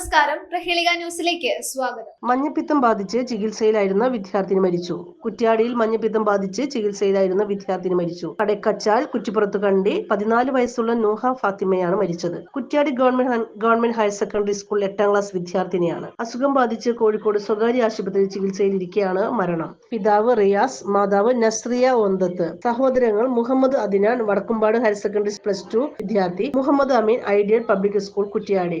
നമസ്കാരം. പ്രഹേളിക ന്യൂസിലേക്ക് സ്വാഗതം. മഞ്ഞപ്പിത്തം ബാധിച്ച് ചികിത്സയിലായിരുന്ന വിദ്യാർത്ഥിനി മരിച്ചു. കുറ്റ്യാടിയിൽ മഞ്ഞപ്പിത്തം ബാധിച്ച് ചികിത്സയിലായിരുന്ന വിദ്യാർത്ഥിനി മരിച്ചു. കടക്കച്ചാൽ കുറ്റിപ്പുറത്ത് കണ്ടി പതിനാല് വയസ്സുള്ള നൂഹ ഫാത്തിമയാണ് മരിച്ചത്. Kuttiadi government government higher secondary school എട്ടാം ക്ലാസ് വിദ്യാർത്ഥിനിയാണ്. അസുഖം ബാധിച്ച് കോഴിക്കോട് സ്വകാര്യ ആശുപത്രിയിൽ ചികിത്സയിലിരിക്കെയാണ് മരണം. പിതാവ് റിയാസ് മാതാവ് നസ്രിയ ഒന്തത്ത്. സഹോദരങ്ങൾ Muhammad Adinan Vadakkumpad higher secondary plus two വിദ്യാർത്ഥി Muhammad Ameen ideal public school Kuttiadi.